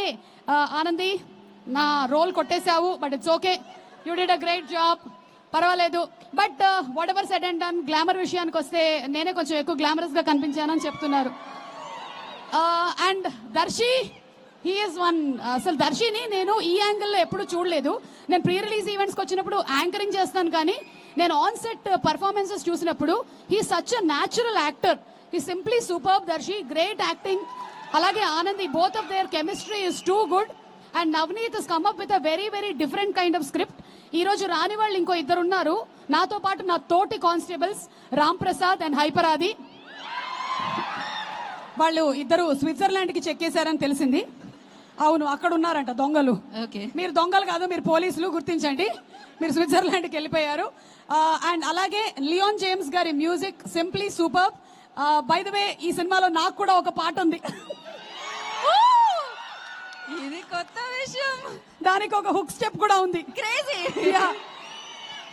Okay. Anandi నా role కొట్టేశావు but it's okay. You did a great job పర్వాలేదు. But whatever said and done glamour విషయానికి వస్తే నేనే కొంచెం ఎక్కువ గ్లామరస్గా కనిపించానని చెప్తున్నారు. అండ్ దర్శి హీఈస్ వన్ అసలు దర్శిని నేను ఈ యాంగిల్లో ఎప్పుడు చూడలేదు. నేను ప్రీ రిలీజ్ ఈవెంట్స్కి వచ్చినప్పుడు యాంకరింగ్ చేస్తాను కానీ నేను ఆన్ సెట్ పర్ఫార్మెన్సెస్ చూసినప్పుడు he such a natural actor he simply super Darshi. Great acting అలాగే Anandi both of their chemistry is too good and Navneet is come up with a very very different kind of script ఈ రోజు రాని వాళ్ళు ఇంకో ఇద్దరు ఉన్నారు నాతో పాటు నా తోటి కానిస్టేబుల్స్ రామ్ ప్రసాద్ అండ్ హైపరాది వాళ్ళు ఇద్దరు స్విట్జర్లాండ్కి చెక్కేశారని తెలిసింది. అవును అక్కడ ఉన్నారంట దొంగలు. ఓకే మీరు దొంగలు కాదు మీరు పోలీసులు గుర్తించండి. మీరు స్విట్జర్లాండ్కి వెళ్ళిపోయారు. అండ్ అలాగే లియోన్ జేమ్స్ గారి music simply super by the way ఈ సినిమాలో నాకు కూడా ఒక పాట ఉంది. ఇది కొత్త విషయం. దానికి ఒక హుక్ స్టెప్ కూడా ఉంది. క్రేజీ.